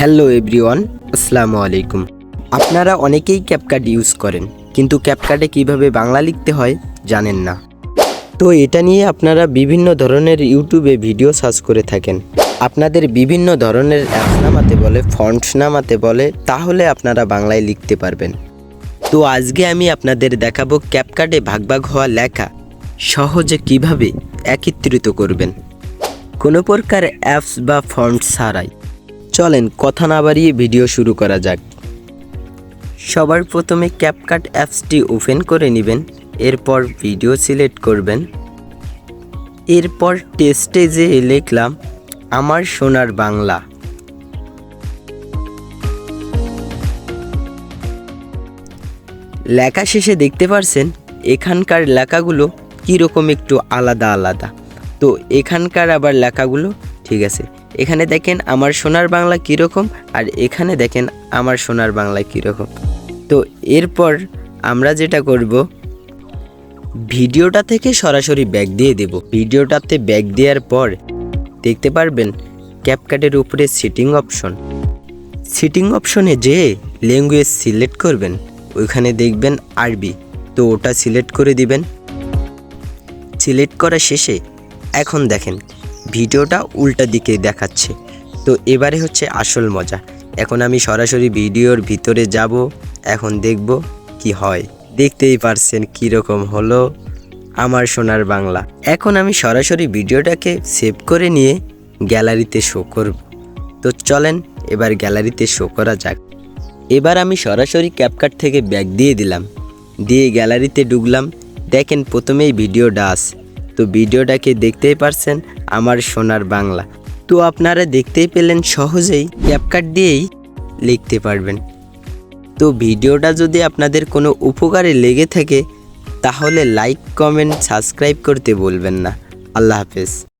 Hello everyone, আসসালামু আলাইকুম। আপনারা অনেকেই ক্যাপকাট ইউজ করেন, কিন্তু ক্যাপকাটে কীভাবে বাংলা লিখতে হয় জানেন না। তো এটা নিয়ে আপনারা বিভিন্ন ধরনের ইউটিউবে ভিডিও সার্চ করে থাকেন। আপনাদের বিভিন্ন ধরনের অ্যাপস নামাতে বলে ফন্টস নামাতে বলে, তাহলে আপনারা বাংলায় লিখতে পারবেন। তো আজকে আমি আপনাদের দেখাবো ক্যাপকাটে ভাগ ভাগ হওয়া লেখা সহজে কীভাবে একত্রিত করবেন। কোনো প্রকার অ্যাপস বা ফন্ট ছাড়াই। চলেন কথা না বাড়িয়ে ভিডিও শুরু করা যাক। সবার প্রথমে ক্যাপকাট অ্যাপসটি ওপেন করে নেবেন, এরপর ভিডিও সিলেক্ট করবেন। এরপর টেস্টে যে লিখলাম, আমার সোনার বাংলা। লেখা শেষে দেখতে পারছেন, এখানকার লেখাগুলো কীরকম একটু আলাদা আলাদা। তো এখানকার আবার লেখাগুলো ঠিক আছে। এখানে দেখেন আমার সোনার বাংলা কীরকম আর এখানে দেখেন আমার সোনার বাংলা কীরকম। তো এরপর আমরা যেটা করব, ভিডিওটা থেকে সরাসরি ব্যাগ দিয়ে দেব। ভিডিওটাতে ব্যাগ দেওয়ার পর দেখতে পারবেন ক্যাপকাটের উপরে সিটিং অপশন সিটিং অপশনে যে ল্যাঙ্গুয়েজ সিলেক্ট করবেন, ওইখানে দেখবেন আরবি তো ওটা সিলেক্ট করে দিবেন। সিলেক্ট করা শেষে এখন দেখেন ভিডিওটা উল্টা দিকে দেখাচ্ছে। তো এবারে হচ্ছে আসল মজা। এখন আমি সরাসরি ভিডিওর ভিতরে যাব, এখন দেখব কি হয়। দেখতেই পারছেন কীরকম হলো আমার সোনার বাংলা। এখন আমি সরাসরি ভিডিওটাকে সেভ করে নিয়ে গ্যালারিতে শো করব। তো চলেন এবার গ্যালারিতে শো করা যাক। এবার আমি সরাসরি ক্যাপকাট থেকে ব্যাগ দিয়ে দিলাম। দিয়ে গ্যালারিতে ঢুকলাম। দেখেন প্রথমেই ভিডিওটা আছে। তো ভিডিওটাকে দেখতেই পারছেন আমার সোনার বাংলা। তো আপনারা দেখতেই পেলেন সহজেই ক্যাপকাট দিয়েই লিখতে পারবেন। তো ভিডিওটা যদি আপনাদের কোনো উপকারে লেগে থাকে, তাহলে লাইক কমেন্ট সাবস্ক্রাইব করতে বলবেন না। আল্লাহ হাফেজ।